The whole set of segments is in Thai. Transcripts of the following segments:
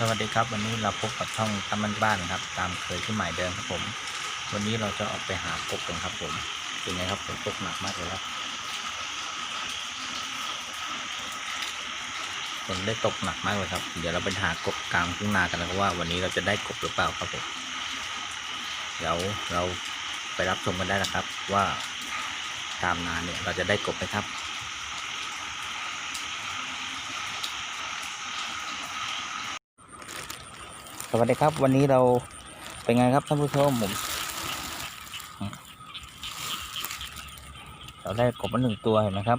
สวัสดีครับ วันนี้เราพบกับช่องตำมันบ้านครับ ตามเคยที่หมายเดิมครับผม วันนี้เราจะออกไปหากบกันครับผมเป็นไงครับฝนตกหนักมากเลยครับฝนได้ตกหนักมากเลยครับ เดี๋ยวเราไปหากบกลางทุ่งนากันนะครับว่า วันนี้เราจะได้กบหรือเปล่าครับผมเดี๋ยวเราไปรับชมกันได้นะครับว่าตามนาเนี่ยเราจะได้กบไหมครับ สวัสดีครับ วันนี้เราเป็นไงครับท่านผู้ชมผมเราได้กบมาหนึ่งตัวเห็นไหมครับ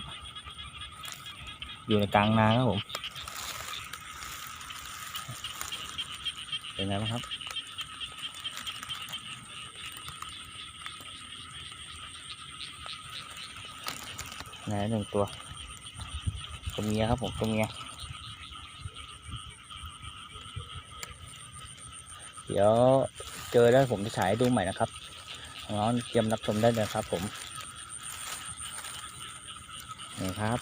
อยู่ในกลางนาครับผมเป็นไงบ้างครับไหนหนึ่งตัวตัวเมียครับผมตัวเมีย เดี๋ยวเจอแล้วผมจะฉายให้ดูใหม่นะครับน้องเตรียมรับชมได้เลยครับ ผมนี่ครับ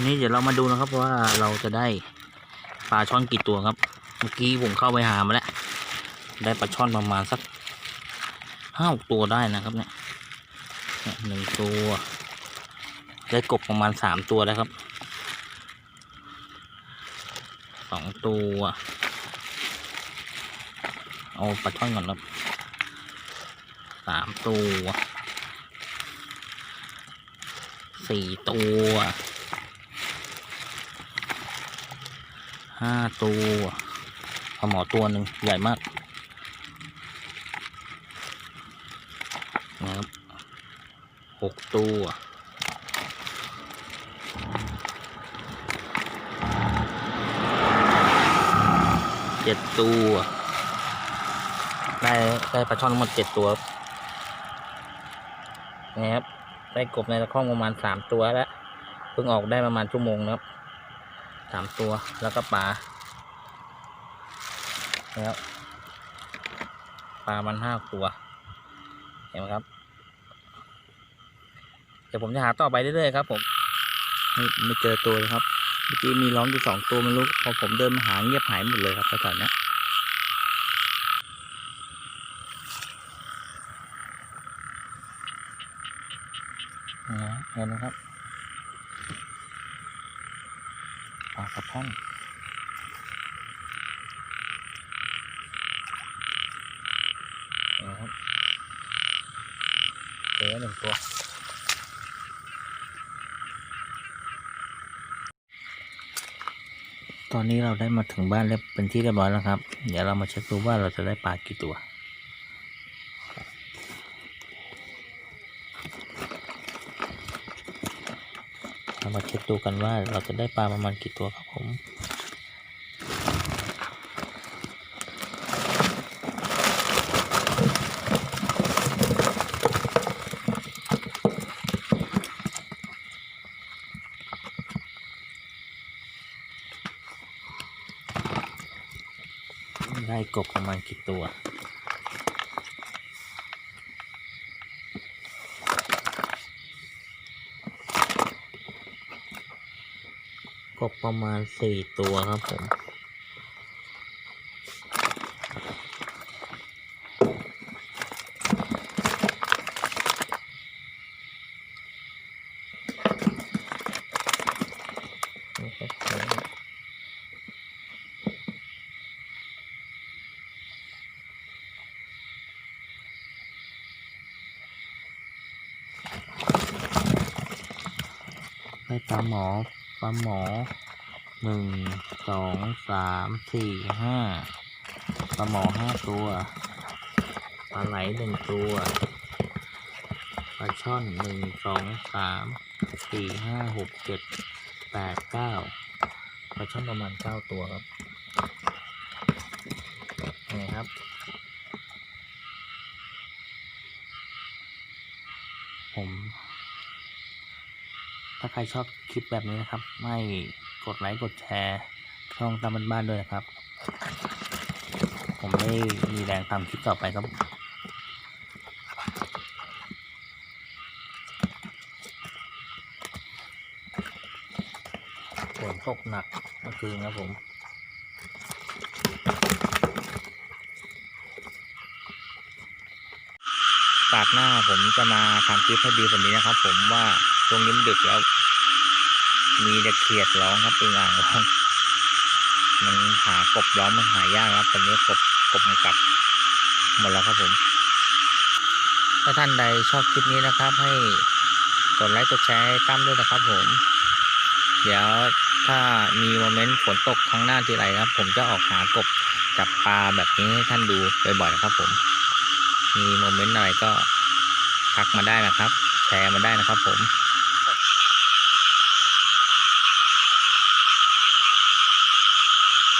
นี้เดี๋ยวเรามาดูนะครับว่าเราจะได้ปลาช่อนกี่ตัวครับ เมื่อกี้ผมเข้าไปหามาแล้วได้ปลาช่อนประมาณสักห้าตัวได้นะครับเนี่ยหนึ่งตัว ได้กบประมาณสามตัวแล้วครับ สองตัว เอาปลาช่อนก่อนครับสามตัวสี่ตัวห้าตัวปลาหมอตัวหนึ่งใหญ่มากนะครับหกตัว เจ็ดตัวได้ได้ปลาช่อนทั้งหมดเจ็ดตัวนะครับได้กบในตะข้องประมาณสามตัวแล้วเพิ่งออกได้ประมาณชั่วโมงนะครับสามตัวแล้วก็ปลาแล้วปลามันห้าตัว เห็นไหมครับเดี๋ยวผมจะหาต่อไปเรื่อยๆครับ ผมไม่ไม่เจอตัวเลยครับ เมื่อกี้มีร้องอยู่สองตัวไม่รู้พอผมเดินมาหาเงียบหายหมดเลยครับแถวๆนี้เห็นไหมครับปลากระพันเห็นไหมครับเจอหนึ่งตัว ตอนนี้เราได้มาถึงบ้านเรียบเป็นที่เรียบร้อยแล้วครับ เดี๋ยวเรามาเช็คดูว่าเราจะได้ปลากี่ตัว เรามาเช็คดูกันว่าเราจะได้ปลาประมาณกี่ตัวครับผม ได้กบประมาณกี่ตัว กบประมาณสี่ตัวครับผม ได้ปลาหมอปลาหมอหนึ่งสองสามสี่ห้าปลาหมอห้าตัวปลาไหลหนึ่งตัวปลาช่อนหนึ่งสองสามสี่ห้าหกเจ็ดแปดเก้าปลาช่อนประมาณเก้าตัวครับนี่ครับผม ถ้าใครชอบคลิปแบบนี้นะครับ ไม่กดไลค์กดแชร์ช่องตามบ้านๆด้วยนะครับ ผมได้มีแรงทำคลิปต่อไปครับฝนตกหนักเมื่อคืนครับผมโอกาสหน้าผมจะมาทำคลิปให้ดีกว่านี้นะครับ ผมว่าช่วงนี้มันดึกแล้ว มีแต่เขียดร้องครับอึ่งอ่างร้อง มันหากบร้องมันหายากครับตอนนี้กบกบมันกลับหมดแล้วครับผม ถ้าท่านใดชอบคลิปนี้นะครับ ให้กดไลค์กดแชร์ตั้มด้วยนะครับผม เดี๋ยวถ้ามีโมเมนต์ฝนตกครั้งหน้าทีไรครับ ผมจะออกหากบจับปลาแบบนี้ให้ท่านดูบ่อยๆนะครับผม มีโมเมนต์อะไรก็ทักมาได้นะครับ แชร์มาได้นะครับผม